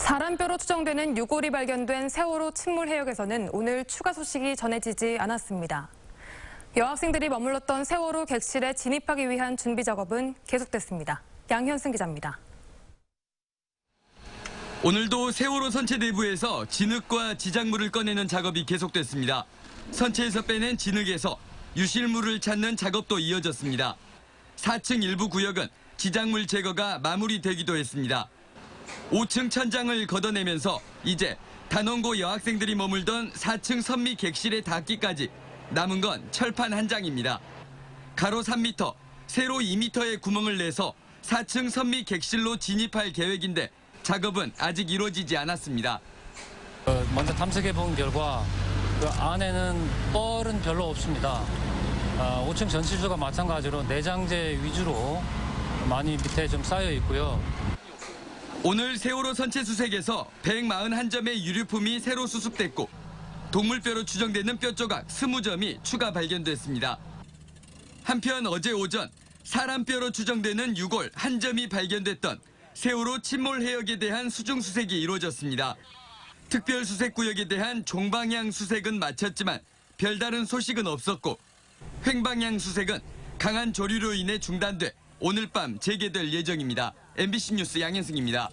사람 뼈로 추정되는 유골이 발견된 세월호 침몰 해역에서는 오늘 추가 소식이 전해지지 않았습니다. 여학생들이 머물렀던 세월호 객실에 진입하기 위한 준비 작업은 계속됐습니다. 양현승 기자입니다. 오늘도 세월호 선체 내부에서 진흙과 지작물을 꺼내는 작업이 계속됐습니다. 선체에서 빼낸 진흙에서 유실물을 찾는 작업도 이어졌습니다. 4층 일부 구역은 지작물 제거가 마무리되기도 했습니다. 5층 천장을 걷어내면서 이제 단원고 여학생들이 머물던 4층 선미 객실에 닿기까지 남은 건 철판 한 장입니다. 가로 3m, 세로 2m의 구멍을 내서 4층 선미 객실로 진입할 계획인데 작업은 아직 이루어지지 않았습니다. 어, 먼저 탐색해 본 결과 그 안에는 뻘은 별로 없습니다. 아, 5층 전실조가 마찬가지로 내장재 위주로 많이 밑에 좀 쌓여 있고요. 오늘 세월호 선체 수색에서 141점의 유류품이 새로 수습됐고 동물뼈로 추정되는 뼈 조각 20점이 추가 발견됐습니다. 한편 어제 오전 사람 뼈로 추정되는 유골 한 점이 발견됐던 세월호 침몰 해역에 대한 수중 수색이 이루어졌습니다. 특별 수색 구역에 대한 종방향 수색은 마쳤지만 별다른 소식은 없었고 횡방향 수색은 강한 조류로 인해 중단돼 오늘 밤 재개될 예정입니다. MBC 뉴스 양현승입니다.